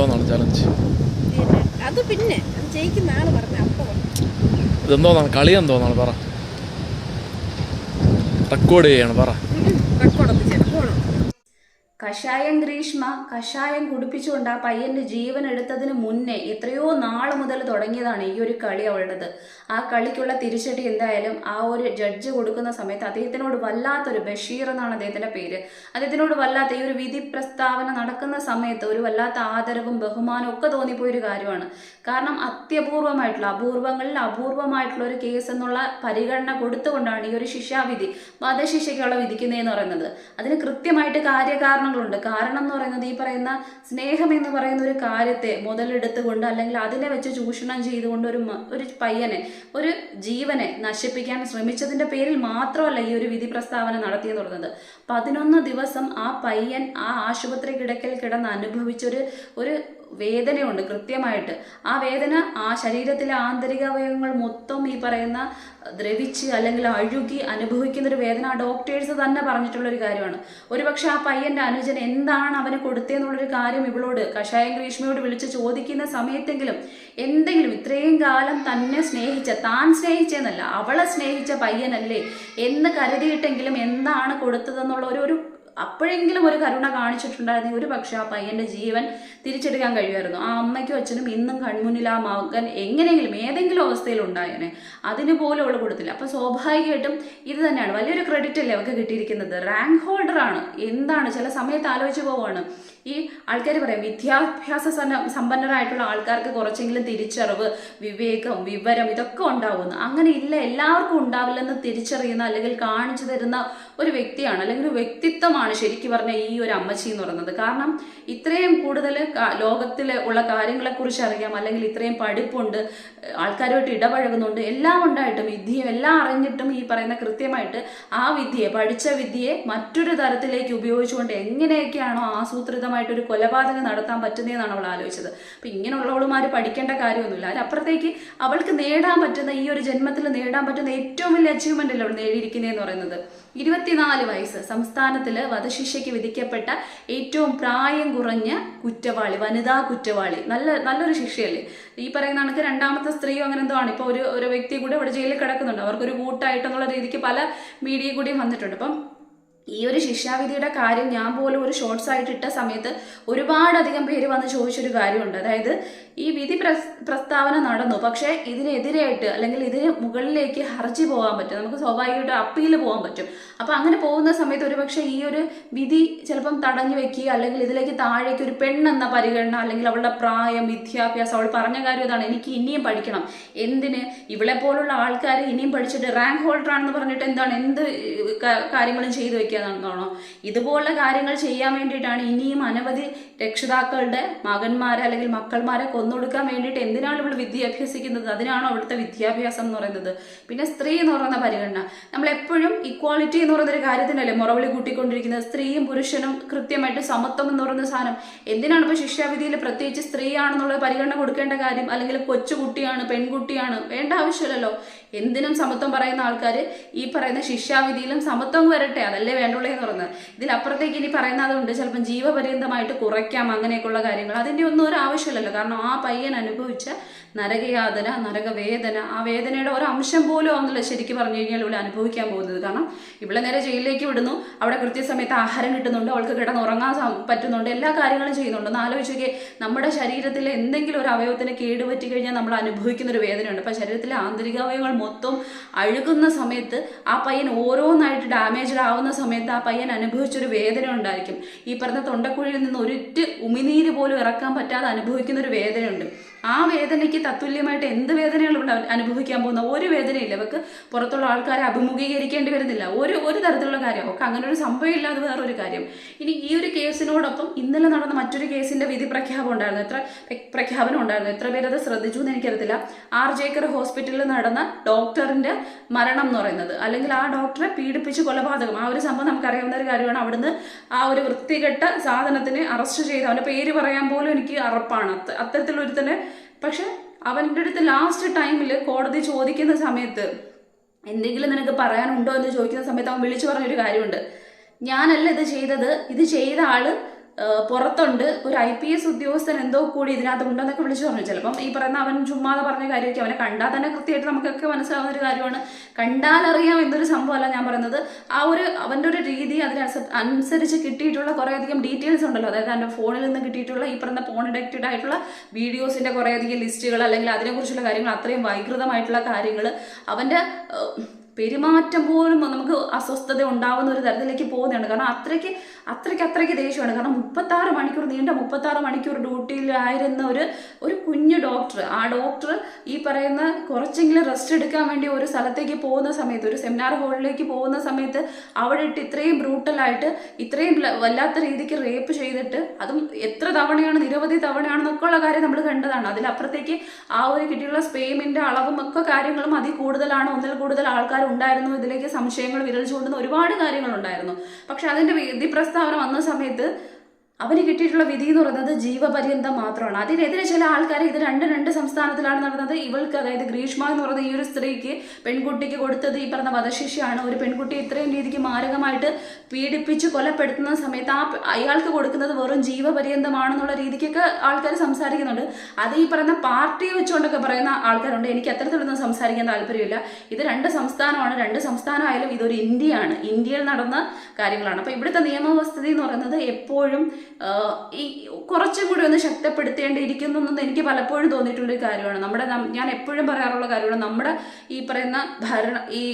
എന്തോന്നാണ് ചലഞ്ച് അത് പിന്നെ ജയിക്കുന്ന ആൾ പറഞ്ഞു ഇതെന്തോന്നാണ് കളി എന്തോന്നാണ് പറ. റെക്കോർഡ് ചെയ്യാണ് പറ. റെക്കോർഡ് കഷായം ഗ്രീഷ്മ കഷായം കുടിപ്പിച്ചുകൊണ്ട് ആ പയ്യന്റെ ജീവൻ എടുത്തതിന് മുന്നേ എത്രയോ നാൾ മുതൽ തുടങ്ങിയതാണ് ഈ ഒരു കളി അവളുടേത്. ആ കളിക്കുള്ള തിരിച്ചടി എന്തായാലും ആ ഒരു ജഡ്ജ് കൊടുക്കുന്ന സമയത്ത് അദ്ദേഹത്തിനോട് വല്ലാത്തൊരു ബഷീർ എന്നാണ് അദ്ദേഹത്തിന്റെ പേര്. അദ്ദേഹത്തിനോട് വല്ലാത്ത ഈ ഒരു വിധി പ്രസ്താവന നടക്കുന്ന സമയത്ത് ഒരു വല്ലാത്ത ആദരവും ബഹുമാനവും ഒക്കെ തോന്നിപ്പോയ ഒരു കാര്യമാണ്. കാരണം അത്യപൂർവമായിട്ടുള്ള അപൂർവങ്ങളിൽ അപൂർവമായിട്ടുള്ള ഒരു കേസ് എന്നുള്ള പരിഗണന കൊടുത്തുകൊണ്ടാണ് ഈ ഒരു ശിക്ഷാവിധി വധശിക്ഷയ്ക്കുള്ള വിധിക്കുന്നതെന്ന് പറയുന്നത്. അതിന് കൃത്യമായിട്ട് കാര്യകാരണങ്ങളുണ്ട് കാരണം എന്ന് പറയുന്നത് ഈ പറയുന്ന സ്നേഹം എന്ന് പറയുന്ന ഒരു കാര്യത്തെ മുതലെടുത്തുകൊണ്ട് അല്ലെങ്കിൽ അതിനെ വെച്ച് ചൂഷണം ചെയ്തുകൊണ്ട് ഒരു ഒരു പയ്യനെ ഒരു ജീവനെ നശിപ്പിക്കാൻ ശ്രമിച്ചതിന്റെ പേരിൽ മാത്രമല്ല ഈ ഒരു വിധി പ്രസ്താവന നടത്തിയെന്ന് പറയുന്നത്. പതിനൊന്ന് ദിവസം ആ പയ്യൻ ആ ആശുപത്രി കിടക്കൽ കിടന്ന് അനുഭവിച്ചൊരു ഒരു വേദനയുണ്ട്. കൃത്യമായിട്ട് ആ വേദന ആ ശരീരത്തിലെ ആന്തരിക അവയവങ്ങൾ മൊത്തം ഈ പറയുന്ന ദ്രവിച്ച് അല്ലെങ്കിൽ അഴുകി അനുഭവിക്കുന്ന ഒരു വേദന ആ ഡോക്ടേഴ്സ് തന്നെ പറഞ്ഞിട്ടുള്ള ഒരു കാര്യമാണ്. ഒരുപക്ഷെ ആ പയ്യന്റെ അനുജൻ എന്താണ് അവന് കൊടുത്തതെന്നുള്ളൊരു കാര്യം ഇവളോട് കഷായം ഗ്രീഷ്മയോട് വിളിച്ച് ചോദിക്കുന്ന സമയത്തെങ്കിലും എന്തെങ്കിലും ഇത്രയും കാലം തന്നെ സ്നേഹിച്ച താൻ സ്നേഹിച്ചെന്നല്ല അവളെ സ്നേഹിച്ച പയ്യനല്ലേ എന്ന് കരുതിയിട്ടെങ്കിലും എന്താണ് കൊടുത്തതെന്നുള്ള ഒരു ഒരു അപ്പോഴെങ്കിലും ഒരു കരുണ കാണിച്ചിട്ടുണ്ടായിരുന്നെങ്കിൽ ഒരു പക്ഷേ ആ പയ്യന്റെ ജീവൻ തിരിച്ചെടുക്കാൻ കഴിയുമായിരുന്നു. ആ അമ്മയ്ക്കും അച്ഛനും ഇന്നും കൺമുന്നിൽ ആ മകൻ എങ്ങനെയെങ്കിലും ഏതെങ്കിലും അവസ്ഥയിൽ ഉണ്ടായേനെ. അതിന് പോലും അവൾ കൊടുത്തില്ല. അപ്പൊ സ്വാഭാവികമായിട്ടും ഇത് തന്നെയാണ്. വലിയൊരു ക്രെഡിറ്റ് അല്ലേ അവർക്ക് കിട്ടിയിരിക്കുന്നത്? റാങ്ക് ഹോൾഡർ ആണ്. എന്താണ്? ചില സമയത്ത് ആലോചിച്ച് പോവാണ് ഈ ആൾക്കാർ പറയാം വിദ്യാഭ്യാസ സമ്പന്നരായിട്ടുള്ള ആൾക്കാർക്ക് കുറച്ചെങ്കിലും തിരിച്ചറിവ് വിവേകം വിവരം ഇതൊക്കെ ഉണ്ടാവുന്നു അങ്ങനെ ഇല്ല എല്ലാവർക്കും ഉണ്ടാവില്ലെന്ന് തിരിച്ചറിയുന്ന അല്ലെങ്കിൽ കാണിച്ചു തരുന്ന ഒരു വ്യക്തിയാണ് അല്ലെങ്കിൽ ഒരു വ്യക്തിത്വമാണ് ശരിക്കും പറഞ്ഞ ഈ ഒരു അമ്മച്ചി എന്ന് പറയുന്നത്. കാരണം ഇത്രയും കൂടുതൽ ലോകത്തിലെ ഉള്ള കാര്യങ്ങളെക്കുറിച്ച് അറിയാം അല്ലെങ്കിൽ ഇത്രയും പഠിപ്പുണ്ട് ആൾക്കാരുമായിട്ട് ഇടപഴകുന്നുണ്ട് എല്ലാം ഉണ്ടായിട്ടും വിദ്യയും എല്ലാം അറിഞ്ഞിട്ടും ഈ പറയുന്ന കൃത്യമായിട്ട് ആ വിദ്യയെ പഠിച്ച വിദ്യയെ മറ്റൊരു തരത്തിലേക്ക് ഉപയോഗിച്ചുകൊണ്ട് എങ്ങനെയൊക്കെയാണോ ആസൂത്രിതമായിട്ട് ഒരു കൊലപാതകം നടത്താൻ പറ്റുന്നതെന്നാണ് അവൾ ആലോചിച്ചത്. അപ്പൊ ഇങ്ങനെയുള്ളവളുമാർ പഠിക്കേണ്ട കാര്യമൊന്നുമില്ല. അതിനപ്പുറത്തേക്ക് അവൾക്ക് നേടാൻ പറ്റുന്ന ഈ ഒരു ജന്മത്തിൽ നേടാൻ പറ്റുന്ന ഏറ്റവും വലിയ അച്ചീവ്മെന്റ് അല്ലേ അവൾ നേടിയിരിക്കുന്നതെന്ന് പറയുന്നത്? ഇരുപത്തിനാല് വയസ്സ്. സംസ്ഥാനത്തിൽ വധശിക്ഷയ്ക്ക് വിധിക്കപ്പെട്ട ഏറ്റവും പ്രായം കുറഞ്ഞ കുറ്റവാളി വനിതാ കുറ്റവാളി. നല്ല നല്ലൊരു ശിക്ഷയല്ലേ? ഈ പറയുന്ന കണക്ക് രണ്ടാമത്തെ സ്ത്രീയോ അങ്ങനെ എന്തോ ആണ്. ഇപ്പൊ ഒരു ഒരു വ്യക്തി കൂടെ അവിടെ ജയിലിൽ കിടക്കുന്നുണ്ട്. അവർക്കൊരു കൂട്ടായിട്ടെന്നുള്ള രീതിക്ക് പല മീഡിയ കൂടിയും വന്നിട്ടുണ്ട്. അപ്പം ഈ ഒരു ശിക്ഷാവിധിയുടെ കാര്യം ഞാൻ പോലും ഒരു ഷോർട്സ് ആയിട്ട് ഇട്ട സമയത്ത് ഒരുപാടധികം പേര് വന്ന് ചോദിച്ചൊരു കാര്യമുണ്ട്. അതായത് ഈ വിധി പ്രസ് പ്രസ്താവന നടന്നു. പക്ഷേ ഇതിനെതിരായിട്ട് അല്ലെങ്കിൽ ഇതിന് മുകളിലേക്ക് ഹർജി പോകാൻ പറ്റും. നമുക്ക് സ്വാഭാവികമായിട്ട് അപ്പീൽ പോകാൻ പറ്റും. അപ്പോൾ അങ്ങനെ പോകുന്ന സമയത്ത് ഒരുപക്ഷെ ഈ ഒരു വിധി ചിലപ്പം തടഞ്ഞു വെക്കുക അല്ലെങ്കിൽ ഇതിലേക്ക് താഴേക്ക് ഒരു പെണ്ണെന്ന പരിഗണന അല്ലെങ്കിൽ അവളുടെ പ്രായം വിദ്യാഭ്യാസം അവൾ പറഞ്ഞ കാര്യം ഇതാണ്. എനിക്ക് ഇനിയും പഠിക്കണം. എന്തിന്? ഇവളെ പോലുള്ള ആൾക്കാർ ഇനിയും പഠിച്ചിട്ട് റാങ്ക് ഹോൾഡർ ആണെന്ന് പറഞ്ഞിട്ട് എന്താണ്? എന്ത് കാര്യങ്ങളും ചെയ്തു വെക്കാന്നാണോ ഇതുപോലുള്ള കാര്യങ്ങൾ ചെയ്യാൻ വേണ്ടിയിട്ടാണ് ഇനിയും അനവധി രക്ഷിതാക്കളുടെ മകന്മാരെ അല്ലെങ്കിൽ മക്കൾമാരെ കൊന്നൊടുക്കാൻ വേണ്ടിയിട്ട് എന്തിനാണ് ഇവിടെ വിദ്യ അഭ്യസിക്കുന്നത്? അതിനാണോ അവിടുത്തെ വിദ്യാഭ്യാസം എന്ന് പറയുന്നത്? പിന്നെ സ്ത്രീ എന്ന് പറയുന്ന പരിഗണന. നമ്മൾ എപ്പോഴും ഇക്വാളിറ്റി എന്ന് പറയുന്ന ഒരു കാര്യത്തിനല്ലേ മുറവിളി കൂട്ടിക്കൊണ്ടിരിക്കുന്നത്? സ്ത്രീയും പുരുഷനും കൃത്യമായിട്ട് സമത്വം എന്ന് പറയുന്ന സാധനം. എന്തിനാണ് ഇപ്പോൾ ശിക്ഷാവിധിയിൽ പ്രത്യേകിച്ച് സ്ത്രീയാണെന്നുള്ള പരിഗണന കൊടുക്കേണ്ട കാര്യം? അല്ലെങ്കിൽ കൊച്ചുകുട്ടിയാണ് പെൺകുട്ടിയാണ് വേണ്ട ആവശ്യമില്ലല്ലോ. എന്തിനും സമത്വം പറയുന്ന ആൾക്കാർ ഈ പറയുന്ന ശിക്ഷാവിധിയിലും സമത്വം വരട്ടെ അതല്ലേ വേണ്ടുള്ളൂ എന്ന് പറയുന്നത്. ഇതിലപ്പുറത്തേക്ക് ഇനി പറയുന്നതുകൊണ്ട് ചിലപ്പം ജീവപര്യന്തമായിട്ട് കുറയ്ക്കാം അങ്ങനെയൊക്കെയുള്ള കാര്യങ്ങൾ. അതിന്റെ ഒന്നും ഒരു ആവശ്യമില്ലല്ലോ. കാരണം ആ പയ്യൻ അനുഭവിച്ച നരകയാതന നരകവേദന ആ വേദനയുടെ ഒരു അംശം പോലും ആവുന്നില്ല ശരിക്കും പറഞ്ഞു കഴിഞ്ഞാൽ ഇവിടെ അനുഭവിക്കാൻ പോകുന്നത്. കാരണം ഇവിടെ നേരെ ജയിലിലേക്ക് വിടുന്നു. അവിടെ കൃത്യസമയത്ത് ആഹാരം കിട്ടുന്നുണ്ട്. അവൾക്ക് കിടന്ന് ഉറങ്ങാൻ പറ്റുന്നുണ്ട്. എല്ലാ കാര്യങ്ങളും ചെയ്യുന്നുണ്ട്. ഒന്ന് ആലോചിച്ചൊക്കെ നമ്മുടെ ശരീരത്തിൽ എന്തെങ്കിലും ഒരു അവയവത്തിന് കേടുപറ്റി കഴിഞ്ഞാൽ നമ്മൾ അനുഭവിക്കുന്ന ഒരു വേദനയുണ്ട്. അപ്പം ശരീരത്തിലെ ആന്തരിക അവയവങ്ങൾ മൊത്തം അഴുകുന്ന സമയത്ത് ആ പയ്യൻ ഓരോന്നായിട്ട് ഡാമേജ്ഡ് ആവുന്ന സമയത്ത് ആ പയ്യൻ അനുഭവിച്ചൊരു വേദന ഉണ്ടായിരിക്കും. ഈ പറഞ്ഞ തൊണ്ടക്കുഴിയിൽ നിന്ന് ഒരിറ്റ് ഉമിനീര് പോലും ഇറക്കാൻ പറ്റാതെ അനുഭവിക്കുന്ന ഒരു വേദനയുണ്ട്. ആ വേദനയ്ക്ക് തത്തുല്യമായിട്ട് എന്ത് വേദനകളും അനുഭവിക്കാൻ പോകുന്ന ഒരു വേദനയില്ല. അവർക്ക് പുറത്തുള്ള ആൾക്കാരെ അഭിമുഖീകരിക്കേണ്ടി വരുന്നില്ല. ഒരു ഒരു തരത്തിലുള്ള കാര്യം. അവർക്ക് അങ്ങനെ ഒരു സംഭവം ഇല്ലാതെ വേറൊരു കാര്യം. ഇനി ഈ ഒരു കേസിനോടൊപ്പം ഇന്നലെ നടന്ന മറ്റൊരു കേസിന്റെ വിധി പ്രഖ്യാപനം ഉണ്ടായിരുന്നു. എത്ര പ്ര- പ്രഖ്യാപനം ഉണ്ടായിരുന്നു. എത്ര പേരത് ശ്രദ്ധിച്ചു എന്ന് എനിക്കറിയത്തില്ല. ആർ ജേക്കർ ഹോസ്പിറ്റലിൽ നടന്ന ഡോക്ടറിന്റെ മരണം എന്ന് പറയുന്നത്. അല്ലെങ്കിൽ ആ ഡോക്ടറെ പീഡിപ്പിച്ച് കൊലപാതകം. ആ ഒരു സംഭവം നമുക്കറിയാവുന്ന ഒരു കാര്യമാണ്. അവിടുന്ന് ആ ഒരു വൃത്തികെട്ട സാധനത്തിന് അറസ്റ്റ് ചെയ്ത് അവന്റെ പേര് പറയാൻ പോലും എനിക്ക് അറപ്പാണ്. അത്ത- അത്തരത്തിലൊരു തന്നെ പക്ഷെ അവന്റെ അടുത്ത് ലാസ്റ്റ് ടൈമിൽ കോടതി ചോദിക്കുന്ന സമയത്ത് എന്തെങ്കിലും നിനക്ക് പറയാനുണ്ടോ എന്ന് ചോദിക്കുന്ന സമയത്ത് അവൻ വിളിച്ചു പറഞ്ഞൊരു കാര്യമുണ്ട്. ഞാനല്ല ഇത് ചെയ്തത്. ഇത് ചെയ്ത ആൾ പുറത്തുണ്ട്. ഒരു ഐ പി എസ് ഉദ്യോഗസ്ഥൻ എന്തോ കൂടി ഇതിനകത്ത് ഉണ്ടെന്നൊക്കെ വിളിച്ചു പറഞ്ഞു. ചിലപ്പം ഈ പറയുന്ന അവൻ ചുമ്മാതെ പറഞ്ഞ കാര്യമൊക്കെ അവനെ കണ്ടാൽ തന്നെ കൃത്യമായിട്ട് നമുക്കൊക്കെ മനസ്സിലാവുന്ന ഒരു കാര്യമാണ്. കണ്ടാലറിയാം എന്നൊരു സംഭവമല്ല ഞാൻ പറയുന്നത്. ആ ഒരു അവന്റെ ഒരു രീതി അതിനനുസ അനുസരിച്ച് കിട്ടിയിട്ടുള്ള കുറേയധികം ഡീറ്റെയിൽസ് ഉണ്ടല്ലോ. അതായത് എന്റെ ഫോണിൽ നിന്ന് കിട്ടിയിട്ടുള്ള ഈ പറയുന്ന ഫോൺ അഡക്റ്റഡ് ആയിട്ടുള്ള വീഡിയോസിന്റെ കുറേയധികം ലിസ്റ്റുകൾ അല്ലെങ്കിൽ അതിനെക്കുറിച്ചുള്ള കാര്യങ്ങൾ അത്രയും വൈകൃതമായിട്ടുള്ള കാര്യങ്ങൾ. അവന്റെ പെരുമാറ്റം പോലും നമുക്ക് അസ്വസ്ഥത ഉണ്ടാവുന്ന ഒരു തരത്തിലേക്ക് പോകുന്നുണ്ട് കാരണം അത്രയ്ക്ക് അത്രയ്ക്ക് അത്രയ്ക്ക് ദേഷ്യമാണ്. കാരണം മുപ്പത്താറ് മണിക്കൂർ നീണ്ട മുപ്പത്താറ് മണിക്കൂർ ഡ്യൂട്ടിയിലായിരുന്ന ഒരു ഒരു കുഞ്ഞു ഡോക്ടർ. ആ ഡോക്ടർ ഈ പറയുന്ന കുറച്ചെങ്കിലും റെസ്റ്റ് എടുക്കാൻ വേണ്ടി ഒരു സ്ഥലത്തേക്ക് പോകുന്ന സമയത്ത് ഒരു സെമിനാർ ഹാളിലേക്ക് പോകുന്ന സമയത്ത് അവിടെ ഇട്ട് ഇത്രയും ബ്രൂട്ടലായിട്ട് ഇത്രയും വല്ലാത്ത രീതിക്ക് റേപ്പ് ചെയ്തിട്ട് അതും എത്ര തവണയാണ് നിരവധി തവണയാണെന്നൊക്കെ ഉള്ള കാര്യം നമ്മൾ കണ്ടതാണ്. അതിലപ്പുറത്തേക്ക് ആ ഒരു കിട്ടിയുള്ള സ്പെയിമിന്റെ അളവും ഒക്കെ കാര്യങ്ങളും അതിൽ കൂടുതലാണ്. ഒന്നിൽ കൂടുതൽ ആൾക്കാർ ഉണ്ടായിരുന്നു ഇതിലേക്ക് സംശയങ്ങൾ വിരൽ ചൂണ്ടുന്ന ഒരുപാട് കാര്യങ്ങളുണ്ടായിരുന്നു. പക്ഷെ അതിന്റെ വിധി വന്ന സമയത്ത് അവന് കിട്ടിയിട്ടുള്ള വിധി എന്ന് പറയുന്നത് ജീവപര്യന്തം മാത്രമാണ്. അതിനെതിരെ ചില ആൾക്കാർ ഇത് രണ്ട് രണ്ട് സംസ്ഥാനത്തിലാണ് നടന്നത്. ഇവൾക്ക് അതായത് ഗ്രീഷ്മ എന്ന് പറയുന്ന ഈ ഒരു സ്ത്രീക്ക് പെൺകുട്ടിക്ക് കൊടുത്തത് ഈ പറഞ്ഞ വധശിക്ഷയാണ്. ഒരു പെൺകുട്ടി ഇത്രയും രീതിക്ക് മാരകമായിട്ട് പീഡിപ്പിച്ച് കൊലപ്പെടുത്തുന്ന സമയത്ത് ആ അയാൾക്ക് കൊടുക്കുന്നത് വെറും ജീവപര്യന്തമാണെന്നുള്ള രീതിക്കൊക്കെ ആൾക്കാർ സംസാരിക്കുന്നുണ്ട്. അത് ഈ പറയുന്ന പാർട്ടി വെച്ചുകൊണ്ടൊക്കെ പറയുന്ന ആൾക്കാരുണ്ട്. എനിക്ക് അത്തരത്തിലൊന്നും സംസാരിക്കാൻ താല്പര്യമില്ല. ഇത് രണ്ട് സംസ്ഥാനമാണ്. രണ്ട് സംസ്ഥാനമായാലും ഇതൊരു ഇന്ത്യയാണ്. ഇന്ത്യയിൽ നടന്ന കാര്യങ്ങളാണ്. അപ്പോൾ ഇവിടുത്തെ നിയമവ്യവസ്ഥ എന്ന് പറയുന്നത് എപ്പോഴും ഈ കുറച്ചും കൂടി ഒന്ന് ശക്തപ്പെടുത്തേണ്ടിയിരിക്കുന്നു എന്ന് എനിക്ക് പലപ്പോഴും തോന്നിയിട്ടുള്ളൊരു കാര്യമാണ്. നമ്മുടെ ഞാൻ എപ്പോഴും പറയാറുള്ള കാര്യമാണ് നമ്മുടെ ഈ പറയുന്ന ഭരണ ഈ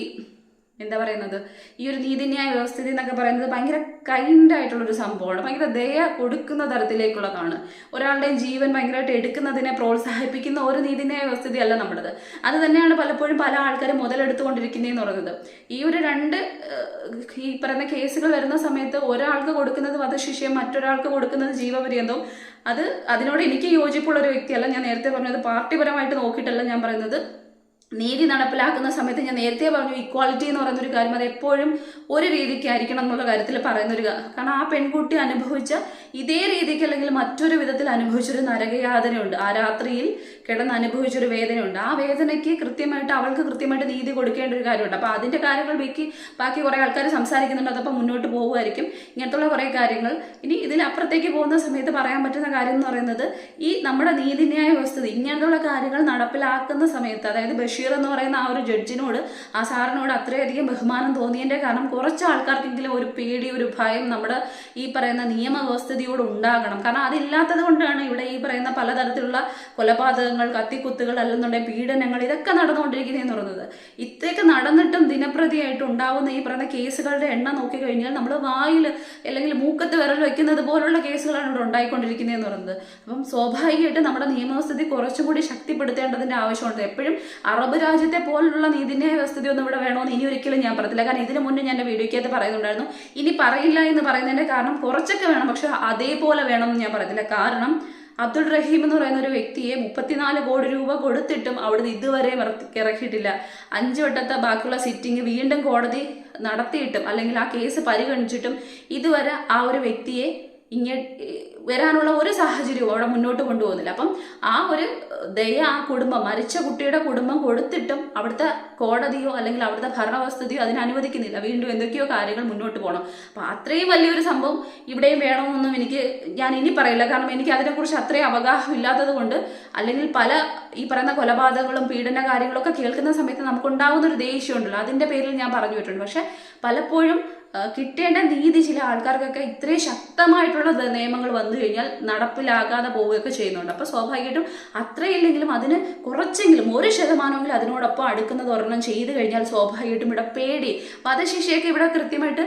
എന്താ പറയുന്നത്? ഈ ഒരു നീതിന്യായ വ്യവസ്ഥിതി എന്നൊക്കെ പറയുന്നത് ഭയങ്കര കൈൻഡ് ആയിട്ടുള്ള ഒരു സംഭവമാണ്. ഭയങ്കര ദയ കൊടുക്കുന്ന തരത്തിലേക്കുള്ളതാണ്. ഒരാളുടെയും ജീവൻ ഭയങ്കരമായിട്ട് എടുക്കുന്നതിനെ പ്രോത്സാഹിപ്പിക്കുന്ന ഒരു നീതിന്യായ വ്യവസ്ഥിതി അല്ല നമ്മുടേത്. അത് തന്നെയാണ് പലപ്പോഴും പല ആൾക്കാരും മുതലെടുത്തുകൊണ്ടിരിക്കുന്നതെന്ന് പറയുന്നത്. ഈ ഒരു രണ്ട് ഈ പറയുന്ന കേസുകൾ വരുന്ന സമയത്ത് ഒരാൾക്ക് കൊടുക്കുന്നത് വധശിക്ഷയും മറ്റൊരാൾക്ക് കൊടുക്കുന്നത് ജീവപര്യന്തവും അത് അതിനോട് എനിക്ക് യോജിപ്പുള്ള ഒരു വ്യക്തിയല്ല. ഞാൻ നേരത്തെ പറഞ്ഞത് പാർട്ടിപരമായിട്ട് നോക്കിയിട്ടല്ല ഞാൻ പറയുന്നത്. നീതി നടപ്പിലാക്കുന്ന സമയത്ത് ഞാൻ നേരത്തെ പറഞ്ഞു ഇക്വാളിറ്റി എന്ന് പറയുന്ന ഒരു കാര്യം അത് എപ്പോഴും ഒരു രീതിക്കായിരിക്കണം എന്നുള്ള കാര്യത്തിൽ പറയുന്ന ഒരു കാരണം ആ പെൺകുട്ടി അനുഭവിച്ച ഇതേ രീതിക്ക് അല്ലെങ്കിൽ മറ്റൊരു വിധത്തിൽ അനുഭവിച്ചൊരു നരകയാതനയുണ്ട്. ആ രാത്രിയിൽ കിടന്ന് അനുഭവിച്ചൊരു വേദനയുണ്ട്. ആ വേദനയ്ക്ക് കൃത്യമായിട്ട് അവൾക്ക് കൃത്യമായിട്ട് നീതി കൊടുക്കേണ്ട ഒരു കാര്യമുണ്ട്. അപ്പോൾ അതിന്റെ കാര്യങ്ങൾ ബാക്കി ബാക്കി കുറേ ആൾക്കാർ സംസാരിക്കുന്നുണ്ട്. അതപ്പോൾ മുന്നോട്ട് പോകുമായിരിക്കും. ഇങ്ങനത്തുള്ള കുറേ കാര്യങ്ങൾ. ഇനി ഇതിനപ്പുറത്തേക്ക് പോകുന്ന സമയത്ത് പറയാൻ പറ്റുന്ന കാര്യം എന്ന് പറയുന്നത് ഈ നമ്മുടെ നീതിന്യായ വ്യവസ്ഥ ഇങ്ങനെയുള്ള കാര്യങ്ങൾ നടപ്പിലാക്കുന്ന സമയത്ത് അതായത് ബഷീർ എന്ന് പറയുന്ന ആ ഒരു ജഡ്ജിനോട് ആ സാറിനോട് അത്രയധികം ബഹുമാനം തോന്നിയതിന്റെ കാരണം കുറച്ച് ആൾക്കാർക്കെങ്കിലും ഒരു പേടി ഒരു ഭയം നമ്മുടെ ഈ പറയുന്ന നിയമവ്യവസ്ഥയോട് ഉണ്ടാകണം. കാരണം അതില്ലാത്തത് കൊണ്ടാണ് ഇവിടെ ഈ പറയുന്ന പലതരത്തിലുള്ള കൊലപാതകങ്ങൾ കത്തിക്കുത്തുകൾ അല്ലെന്നുണ്ടെങ്കിൽ പീഡനങ്ങൾ ഇതൊക്കെ നടന്നുകൊണ്ടിരിക്കുന്നതെന്ന് പറയുന്നത്. ഇത്രയൊക്കെ നടന്നിട്ടും ദിനപ്രതിയായിട്ട് ഉണ്ടാവുന്ന ഈ പറയുന്ന കേസുകളുടെ എണ്ണം നോക്കിക്കഴിഞ്ഞാൽ നമ്മൾ വായിൽ അല്ലെങ്കിൽ മൂക്കത്ത് വിരൽ വെക്കുന്നത് പോലുള്ള കേസുകളാണ് ഇവിടെ ഉണ്ടായിക്കൊണ്ടിരിക്കുന്നതെന്ന് പറയുന്നത്. അപ്പം സ്വാഭാവികമായിട്ട് നമ്മുടെ നിയമവ്യവസ്ഥിതി കുറച്ചുകൂടി ശക്തിപ്പെടുത്തേണ്ടതിന്റെ ആവശ്യമുണ്ട്. എപ്പോഴും അറബ് രാജ്യത്തെ പോലുള്ള നീതിന്യായ വ്യവസ്ഥയൊന്നും ഇവിടെ വേണമെന്ന് ഇനി ഒരിക്കലും ഞാൻ പറയത്തില്ല. കാരണം ഇതിനു മുന്നേ ഞാൻ എന്റെ വീഡിയോക്കകത്ത് പറയുന്നുണ്ടായിരുന്നു. ഇനി പറയില്ല എന്ന് പറയുന്നതിന്റെ കാരണം കുറച്ചൊക്കെ വേണം. പക്ഷെ അതേപോലെ വേണമെന്ന് ഞാൻ പറയത്തില്ല. കാരണം അബ്ദുൾ റഹീം എന്ന് പറയുന്ന ഒരു വ്യക്തിയെ മുപ്പത്തിനാല് കോടി രൂപ കൊടുത്തിട്ടും അവിടുന്ന് ഇതുവരെ ഇറക്കി- ഇറക്കിയിട്ടില്ല. അഞ്ച് വട്ടത്തെ ബാക്കിയുള്ള സിറ്റിംഗ് വീണ്ടും കോടതി നടത്തിയിട്ടും അല്ലെങ്കിൽ ആ കേസ് പരിഗണിച്ചിട്ടും ഇതുവരെ ആ ഒരു വ്യക്തിയെ ഇങ്ങ വരാനുള്ള ഒരു സാഹചര്യവും അവിടെ മുന്നോട്ട് കൊണ്ടുപോകുന്നില്ല. അപ്പം ആ ഒരു ദയ ആ കുടുംബം മരിച്ച കുട്ടിയുടെ കുടുംബം കൊടുത്തിട്ടും അവിടുത്തെ കോടതിയോ അല്ലെങ്കിൽ അവിടുത്തെ ഭരണവ്യവസ്ഥയോ അതിനെ അനുവദിക്കുന്നില്ല. വീണ്ടും എന്തൊക്കെയോ കാര്യങ്ങൾ മുന്നോട്ട് പോകണം. അപ്പം അത്രയും വലിയൊരു സംഭവം ഇവിടെയും വേണമെന്നൊന്നും എനിക്ക് ഞാൻ ഇനി പറയില്ല. കാരണം എനിക്ക് അതിനെക്കുറിച്ച് അത്രയും അവഗാഹം ഇല്ലാത്തത് കൊണ്ട് അല്ലെങ്കിൽ പല ഈ പറയുന്ന കൊലപാതകങ്ങളും പീഡന കാര്യങ്ങളൊക്കെ കേൾക്കുന്ന സമയത്ത് നമുക്കുണ്ടാകുന്ന ഒരു ദേഷ്യമുണ്ടല്ലോ അതിന്റെ പേരിൽ ഞാൻ പറഞ്ഞു വിട്ടിട്ടുണ്ട് പക്ഷെ പലപ്പോഴും കിട്ടേണ്ട നീതി ചില ആൾക്കാർക്കൊക്കെ ഇത്രയും ശക്തമായിട്ടുള്ള നിയമങ്ങൾ വന്നു കഴിഞ്ഞാൽ നടപ്പിലാകാതെ പോവുകയൊക്കെ ചെയ്യുന്നുണ്ട്. അപ്പോൾ സ്വാഭാവികമായിട്ടും അത്രയില്ലെങ്കിലും അതിന് കുറച്ചെങ്കിലും ഒരു ശതമാനമെങ്കിലും അതിനോടൊപ്പം അടുക്കുന്നത് ഒരെണ്ണം ചെയ്തു കഴിഞ്ഞാൽ സ്വാഭാവികമായിട്ടും ഇവിടെ പേടി. വധശിക്ഷയൊക്കെ ഇവിടെ കൃത്യമായിട്ട്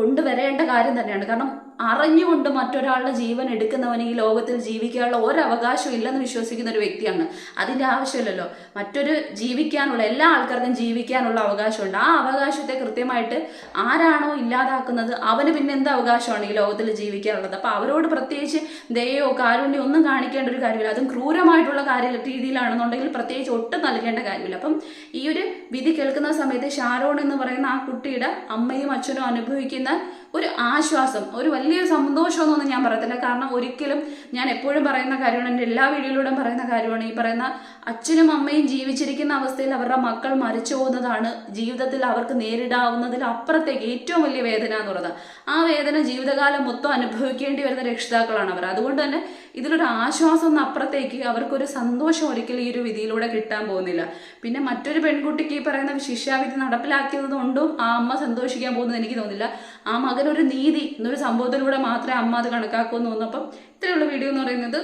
കൊണ്ടുവരേണ്ട കാര്യം തന്നെയാണ്. കാരണം അറിഞ്ഞുകൊണ്ട് മറ്റൊരാളുടെ ജീവൻ എടുക്കുന്നവന് ഈ ലോകത്തിൽ ജീവിക്കാനുള്ള ഒരു അവകാശവും ഇല്ലെന്ന് വിശ്വസിക്കുന്ന ഒരു വ്യക്തിയാണ്. അതിന്റെ ആവശ്യമില്ലല്ലോ. മറ്റൊരു ജീവിക്കാനുള്ള എല്ലാ ആൾക്കാർക്കും ജീവിക്കാനുള്ള അവകാശമുണ്ട്. ആ അവകാശത്തെ കൃത്യമായിട്ട് ആരാണോ ഇല്ലാതാക്കുന്നത് അവന് പിന്നെ എന്ത് അവകാശമാണ് ഈ ലോകത്തിൽ ജീവിക്കാനുള്ളത്? അപ്പോൾ അവരോട് പ്രത്യേകിച്ച് ദയോ കാരുണ്യം ഒന്നും കാണിക്കേണ്ട ഒരു കാര്യമില്ല. അതും ക്രൂരമായിട്ടുള്ള കാര്യ രീതിയിലാണെന്നുണ്ടെങ്കിൽ പ്രത്യേകിച്ച് ഒട്ടും നൽകേണ്ട കാര്യമില്ല. അപ്പം ഈ ഒരു വിധി കേൾക്കുന്ന സമയത്ത് ഷാരോൺ എന്ന് പറയുന്ന ആ കുട്ടിയുടെ അമ്മയും അച്ഛനും അനുഭവിക്കുന്ന ഒരു ആശ്വാസം ഒരു വലിയ സന്തോഷമൊന്നും ഞാൻ പറയത്തില്ല. കാരണം ഒരിക്കലും ഞാൻ എപ്പോഴും പറയുന്ന കാര്യമാണ് എന്റെ എല്ലാ വീഡിയോയിലൂടെയും പറയുന്ന കാര്യമാണ്. ഈ പറയുന്ന അച്ഛനും അമ്മയും ജീവിച്ചിരിക്കുന്ന അവസ്ഥയിൽ അവരുടെ മക്കൾ മരിച്ചു പോകുന്നതാണ് ജീവിതത്തിൽ അവർക്ക് നേരിടാവുന്നതിൽ അപ്പുറത്തേക്ക് ഏറ്റവും വലിയ വേദന എന്ന് പറയുന്നത്. ആ വേദന ജീവിതകാലം മൊത്തം അനുഭവിക്കേണ്ടി വരുന്ന രക്ഷിതാക്കളാണ് അവർ. അതുകൊണ്ട് തന്നെ ഇതിലൊരു ആശ്വാസം ഒന്ന് അപ്പുറത്തേക്ക് അവർക്കൊരു സന്തോഷം ഒരിക്കലും ഈ ഒരു വിധിയിലൂടെ കിട്ടാൻ പോകുന്നില്ല. പിന്നെ മറ്റൊരു പെൺകുട്ടിക്ക് ഈ പറയുന്ന ശിക്ഷാവിധി നടപ്പിലാക്കിയത് കൊണ്ടും ആ അമ്മ സന്തോഷിക്കാൻ പോകുന്നത് എനിക്ക് തോന്നുന്നില്ല. ആ മകനൊരു നീതി എന്നൊരു സംഭവത്തിലൂടെ മാത്രമേ അമ്മ അത് കണക്കാക്കൂ എന്ന് തോന്നുന്നു. അപ്പം ഇത്രയുള്ള വീഡിയോ എന്ന് പറയുന്നത്.